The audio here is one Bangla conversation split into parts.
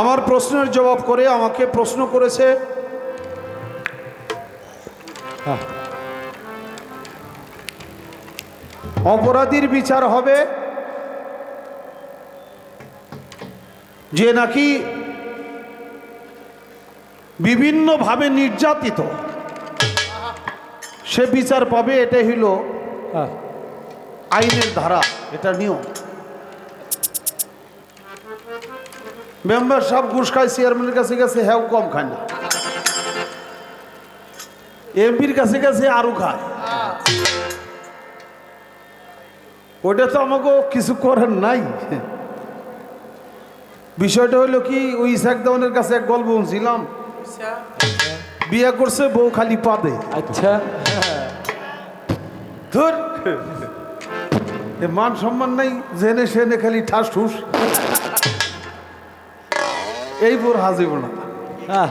আমার প্রশ্নের জবাব করে আমাকে প্রশ্ন করেছে। অপরাধীর বিচার হবে। যে নাকি বিভিন্নভাবে নির্যাতিত, সে বিচার পাবে, এটাই হইল আইনের ধারা, এটা নিয়ম। মেম্বার সব ঘুষ খায় চেয়ারম্যানের কাছে গেছে হ্যাঁ কম খায় না। এমপির কাছে গেছে আরও খায়। ওটা তো আমাকে কিছু করার নাই। বিষয়টা হলো কি ওই ইসাক দেওয়ানের কাছে এক গল্প শুনছিলাম। বিয়ে করছে বউ খালি পাদে। আচ্ছা। ধর। মান সম্মান নাই জেনে সেনে খালি ঠাস ঠুস এই বোর হাজিব না। আহ,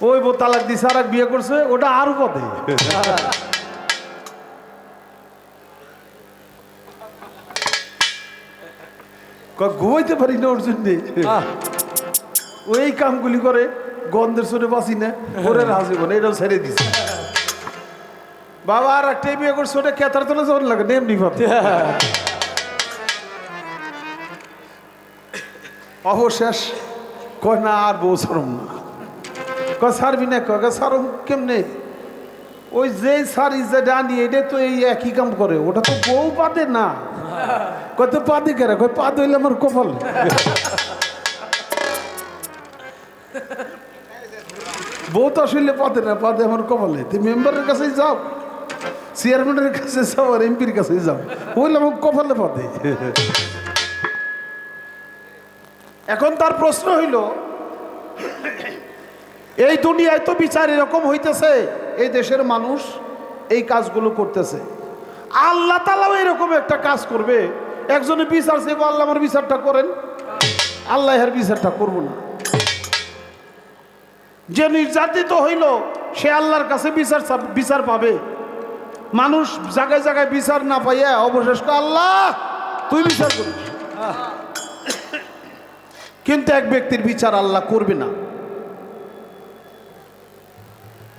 ওই বউ তালাক দিছে আর বিয়ে করছে ওটা আরও ক- ঘুমাইতে পারি না ওর জন্যে। আহ, ওই কামগুলি করে গন্ধের সুরে বাঁচি না ওরে হাজিব না এটাও ছেড়ে দিছে। বাবা আর একটাই বিয়ে করছে ওটা কেতার তোলা যখন লাগে? নেমনি ভাবতে অবশেষ কয় না আর বউ সরম না। কয় সারবি না কয়? সারম কেমনে? ওই যে সারি যে ডানি, এটা তো এই একই কাম করে। ওটা তো বউ পাতে না। কয় তো পাতে কেন কয় পা হইলে আমার কপাল। বউ তো আসলে পাতে না পাতে আমার কপালে। তুই মেম্বারের কাছেই যাও। চেয়ারম্যানের কাছে যাও আর এমপির কাছে যাও। বললে আমার কপালে পাতে এখন তার প্রশ্ন হইল, এই দুনিয়ায় তো বিচার এরকম হইতেছে, এই দেশের মানুষ এই কাজগুলো করতেছে। আল্লাহ তালাও এরকম একটা কাজ করবে। একজনে বিচার সে আল্লাহ আমার বিচারটা করেন। আল্লাহ এর বিচারটা করব না। যে নির্যাতিত হইল, সে আল্লাহর কাছে বিচার বিচার পাবে। মানুষ জায়গায় জায়গায় বিচার না পাইয়া অবশেষ আল্লাহ, তুই বিচার করিস। কিন্তু এক ব্যক্তির বিচার আল্লাহ করবে না।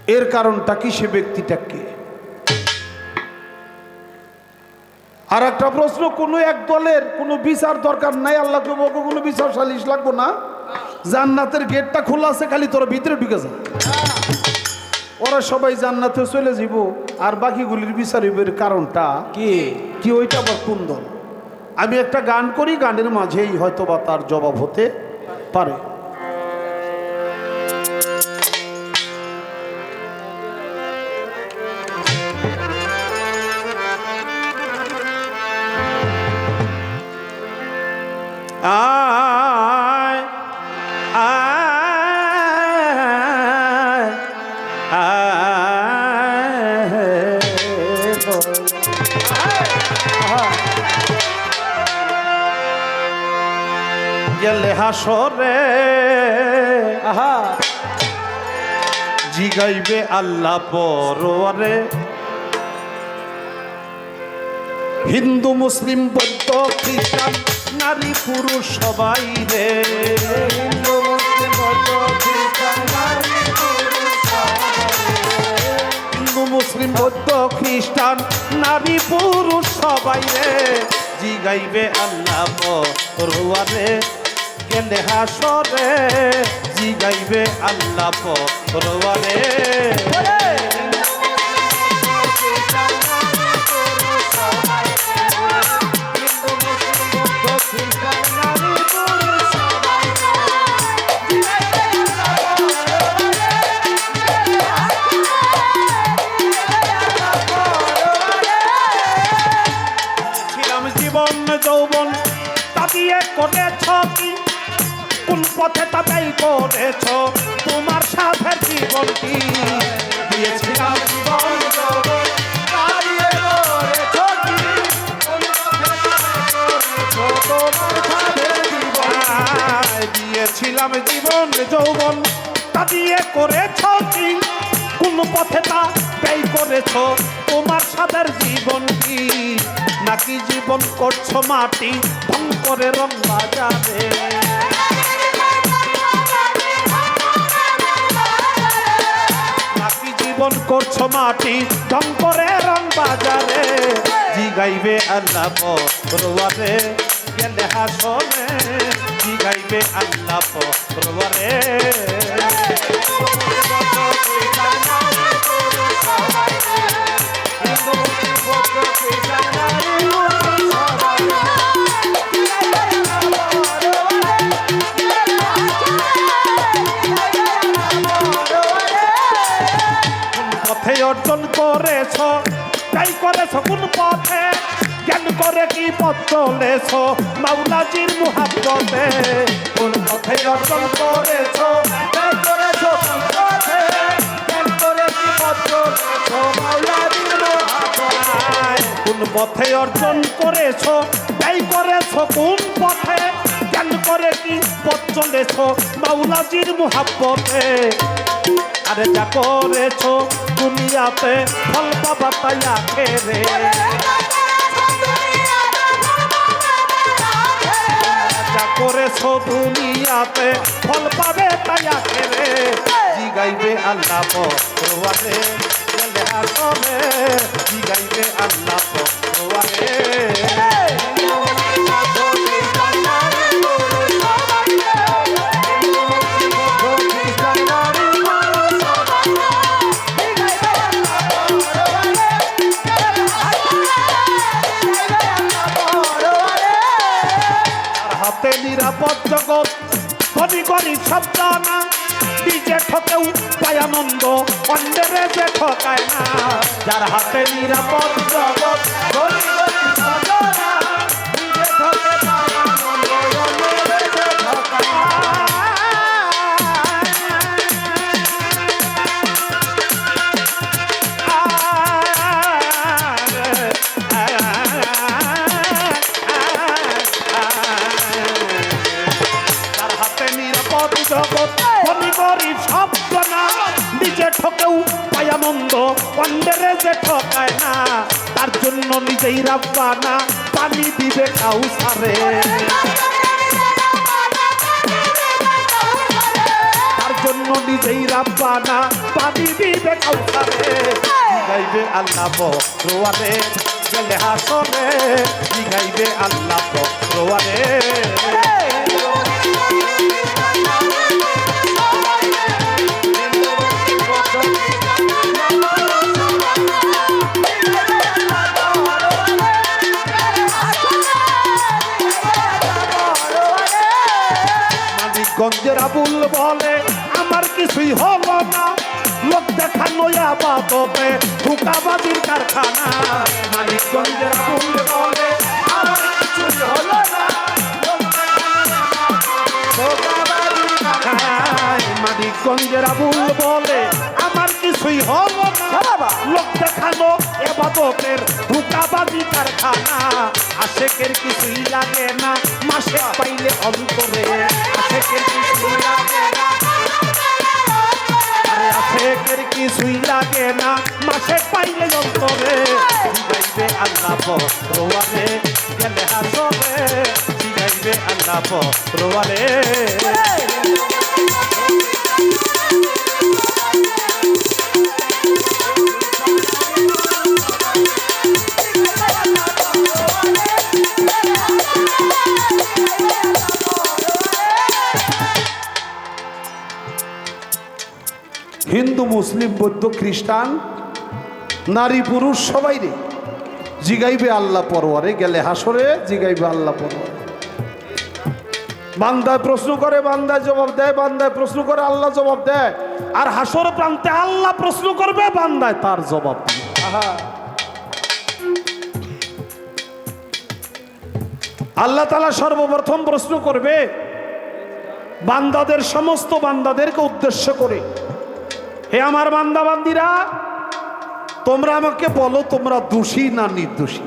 এর কারণটা কি? সে ব্যক্তিটা কে? আর একটা প্রশ্ন কোনো এক দলের কোনো বিচার দরকার নাই? আল্লাহকে বলব কোনো বিচার সালিশ লাগবো না। জান্নাতের গেটটা খোলা আছে খালি তোরা ভিতরে ঢুকে যা। ওরা সবাই জান্নাতে চলে যাব আর বাকিগুলির বিচার হইবের কারণটা কি? কি? ওইটা আবার কোন দল? আমি একটা গান করি, গানের মাঝেই হয়তো বা তার জবাব হতে পারে। আয় আয় আয় গেলে হাসরে। আহা। জিগাইবে আল্লাহ পরে হিন্দু মুসলিম বৌদ্ধ খ্রিস্টান নারী পুরুষ সবাই রে। হিন্দু মুসলিম বৌদ্ধ খ্রিস্টান নারী পুরুষ হিন্দু মুসলিম বৌদ্ধ খ্রিস্টান নারী পুরুষ সবাই রে। জিগাইবে আল্লাহ পরে গেলে হাসরে জিগাইবে আল্লাহ পরে কোন পথে তা করেছ? তোমার সাথে জীবন কি? সাথে? দিয়েছিলাম জীবন যৌবন, তা দিয়ে করেছ কি? কোন পথে তা ব্যয় করেছ? তোমার সাদের জীবন কি? নাকি জীবন করছ মাটি ভং করে রং বাজারে জীবন করছ মাটি করে রং বাজারে জি গাইবে আল্লাহ পরবারে গেলে হাসনে জি গাইবে আল্লাহ পরবারে কোন তাই কোন পথে? জ্ঞান করে কি পথ চলেছ? মাওলাজির মুহাব্বতে কোন পথে অর্জন করেছ? করেছ কোন পথে জ্ঞান করে কি চলেছ? পথে অর্জন করেছ? তাই করেছ কোন পথে? জ্ঞান করে কি পথ চলেছ? মাওলাজির মুহাব্বতে আরে যা করেছ দুনিয়াতে, ফল পাবা তাই আখেরে যা করেছ দুনিয়াতে, ফল পাবে তাই আখেরে জিগাইবে আল্লাহ আসরে। জিগাইবে আল্লাহ পরওয়ারে নিরাপদ জগৎ। ধনী করি শব্দ না নিজে ঠকেও পায় আনন্দ, অন্যের যে ঠকায় না। যার হাতে নিরাপদ জগৎ নিরাপদ জগৎ। ধনী গরিব সব জানা নিজে ঠকেও পায় আনন্দ অন্যের যে ঠকায় না, তার জন্য নিজেই রাব্বানা। পানি দিবে কাউ সারে। জন্য নিজেই রাব্বানা। পানি দিবে কাউ সারে। গাইবে আল্লাহ রোয়ারে গেলে হাসরে। গাইবে আল্লাহ রোয়ারে আবুল বলে আমার কিছুই হলো না। লোক দেখানো আবাদতে হুকাবাদির কারখানা। মানিকগঞ্জের আবুল বলে আমার কিছুই হলো না। ধোঁকাবাজির। মানিকগঞ্জের আবুল বলে আমার কিছুই হলো না। লোক দেখানো এবাদতের হুকাবাজি কারখানা। আশেকের কিছুই লাগে না মাসে পাইলে অন্তরে আরে আশেকের কিছুই লাগে না মাসে পাইলে অন্তরে গাইবে আল্লাহ রোয়ারে গেলে হাসরে গাইবে আল্লাহ রোয়ারে বৌদ্ধ খ্রিস্টান, নারী, পুরুষ, সবাই রে। জিগাইবে আল্লাহ পরওয়ারে গেলে হাসরে জিগাইবে আল্লাহ পরওয়ারে বান্দায় প্রশ্ন করে, বান্দায় জবাব দেয়, বান্দায় প্রশ্ন করে, আল্লাহ জবাব দেয়। আর হাসর প্রান্তে আল্লাহ প্রশ্ন করবে, বান্দায় তার জবাব আল্লাহ তালা সর্বপ্রথম প্রশ্ন করবে, বান্দাদের, সমস্ত বান্দাদেরকে উদ্দেশ্য করে। হে আমার বান্দাবান্দিরা তোমরা আমাকে বলো তোমরা দোষী না নির্দোষী।